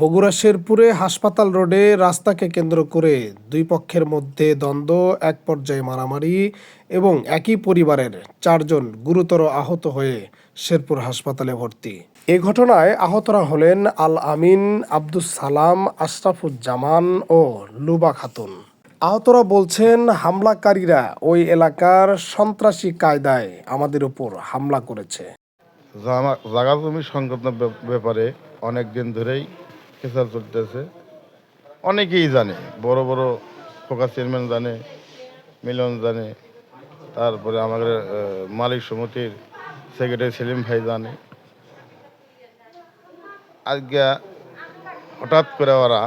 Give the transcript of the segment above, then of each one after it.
বগুড়া শেরপুরে হাসপাতাল রোডে রাস্তাকে কেন্দ্র করে দুই পক্ষের মধ্যে দ্বন্দ্ব, এক পর্যায়ে মারামারি এবং একই পরিবারের চারজন গুরুতর আহত হয়ে শেরপুর হাসপাতালে ভর্তি। এ ঘটনায় আহতরা হলেন আল আমিন, আব্দুস সালাম, আশরাফুজ্জামান ও লুবা খাতুন। আহতরা বলছেন, হামলাকারীরা ওই এলাকার সন্ত্রাসী কায়দায় আমাদের উপর হামলা করেছে। জাগা জমি সংকটের ব্যাপারে অনেক দিন ধরেই কেসার চলতেছে। অনেকেই জানে, বড় বড় ফোকাস চেয়ারম্যান জানে, মিলন জানে, তারপরে আমাদের মালিক সমিতির সেক্রেটারি সেলিম ভাই জানে। আজকে হঠাৎ করে ওরা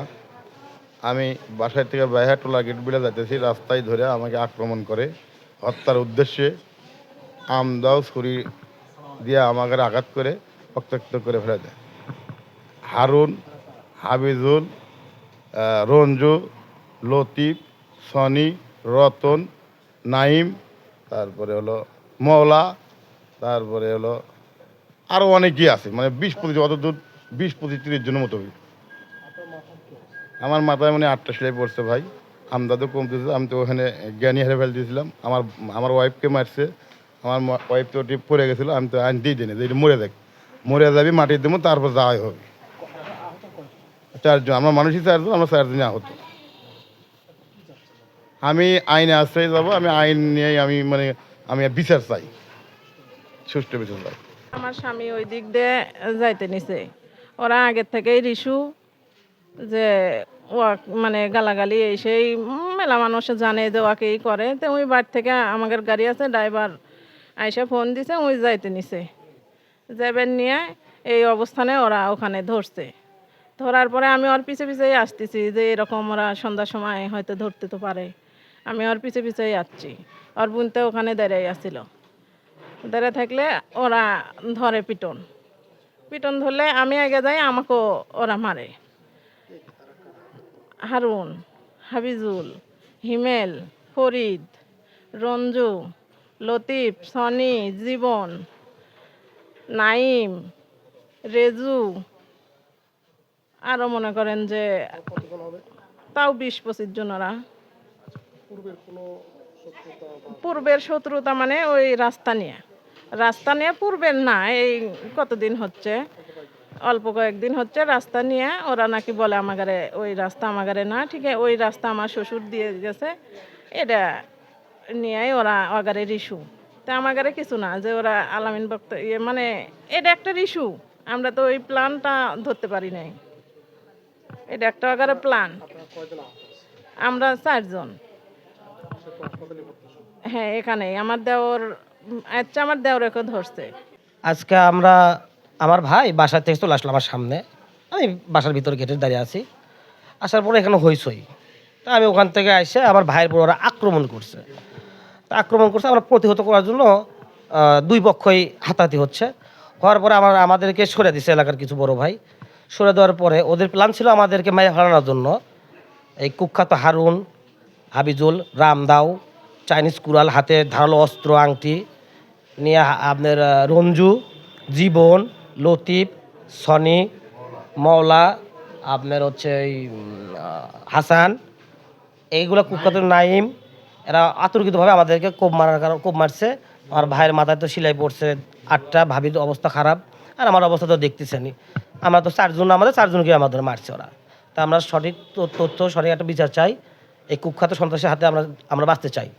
আমি বাসায় থেকে বাইহাটোলা গেট বিলে যাইতেছি, রাস্তায় ধরে আমাকে আক্রমণ করে হত্যার উদ্দেশ্যে আমদাও ছুরি দিয়ে আমাকে আঘাত করে রক্তাক্ত করে ফেলে দেয়। হারুন হাবিজুল রঞ্জু, লতিফ, সনি, রতন, নাইম, তারপরে হলো মওলা, তারপরে হলো আরও অনেকেই আছে। মানে বিশ পঁচিশ, অত দূর বিশ পঁচিশ, তিরিশ জনের মতো। আমার মাথায় মানে আটটা সেলাই পড়ছে ভাই। আমদাদও কমতেছে, আমি তো ওখানে জ্ঞানী হারে ফেল দিয়েছিলাম। আমার আমার ওয়াইফকে মারছে। আমার ওয়াইফ তো পড়ে গেছিল, আমি তো আইন দিয়ে দিই এটা মরে দেখ মরে যাবি মাটি দেবো তারপর যাওয়াই হবে। চারজন, আমরা মানুষই চারজন, আমরা চারজনই আহত। আমি আইনে আশ্রয় যাব, আমি আইন নিয়ে আমি মানে আমি বিচার চাই, সুষ্ঠু বিচার চাই। আমার স্বামী ওই দিক দিয়ে যাইতে নিছে। ওরা আগের থেকেই রিসু যে ওয়া মানে গালাগালি, এই সেই মেলা মানুষ জানে যে ওয়াকে এই করে। তো ওই বাড়ি থেকে আমাদের গাড়ি আছে, ড্রাইভার আইসা ফোন দিছে ওই যাইতে নিছে। যাবেন নিয়ে এই অবস্থানে ওরা ওখানে ধরছে। ধরার পরে আমি ওর পিছে পিছেই আসতেছি যে এরকম ওরা সন্ধ্যার সময় হয়তো ধরতে তো পারে। আমি ওর পিছে পিছেই আসছি। ওর বোনতে ওখানে দাঁড়িয়ে আসছিল দাঁড়িয়ে থাকলে ওরা ধরে পিটন। পিটন ধরলে আমি আগে যাই আমাকেও ওরা মারে। হারুন, হাবিজুল, হিমেল, ফরিদ, রঞ্জু, লতিফ, সনি, জীবন, নাইম, রেজু আরও মনে করেন যে তাও বিশ পঁচিশ জন ওরা। পূর্বের শত্রুতা মানে ওই রাস্তা নিয়ে। রাস্তা নিয়ে পূর্বের না, এই কতদিন হচ্ছে? অল্প কয়েকদিন হচ্ছে রাস্তা নিয়ে ওরা নাকি বলে আমাগারে, ওই রাস্তা আমাগারে না, ঠিক আছে, ওই রাস্তা আমার শ্বশুর দিয়ে গেছে। এটা নিয়ে ওরা অগারে রিসু তা আমাগারে কিছু না, যে ওরা আলামিন বক্ত ইয়ে মানে এটা একটা রিসু আমরা তো ওই প্ল্যানটা ধরতে পারি নাই। এটা একটা প্ল্যান আমরা চারজন। হ্যাঁ এখানে আমার দেওর আচ্ছা আমার দেওর ধরছে। আজকে আমরা আমার ভাই বাসা থেকে চলে আসলো আমার সামনে। আমি বাসার ভিতরে গেটে দাঁড়িয়ে আছি। আসার পরে এখানে হইসই তা আমি ওখান থেকে এসে আমার ভাইয়ের উপর ওরা আক্রমণ করছে। তা আক্রমণ করছে, আমরা প্রতিহত করার জন্য দুই পক্ষই হাতাহাতি হচ্ছে। হওয়ার পরে আমার আমাদেরকে সরে দিছে এলাকার কিছু বড় ভাই। সরে দেওয়ার পরে ওদের প্ল্যান ছিল আমাদেরকে মেরে ফেলানোর জন্য। এই কুখ্যাত হারুন, হাবিজুল রামদাও চাইনিজ কুড়াল, হাতে ধারালো অস্ত্র, আংটি, নিয়ে আপনার রঞ্জু, জীবন, লতিফ, সনি, মওলা, আপনার হচ্ছে এই হাসান, এইগুলো কুখ্যাত নাইম, এরা আতর্কিতভাবে আমাদেরকে কোপ মারার কারণ, কোপ মারছে। আমার ভাইয়ের মাথায় তো সেলাই পড়ছে, আটটা, ভাবির অবস্থা খারাপ, আর আমার অবস্থা তো দেখতেছেনি আমরা তো চারজন, আমাদের চারজনকে আমাদের মারছে ওরা। তা আমরা সঠিক তথ্য, সঠিক একটা বিচার চাই। এই কুখ্যাত সন্ত্রাসের হাতে আমরা আমরা বাঁচতে চাই।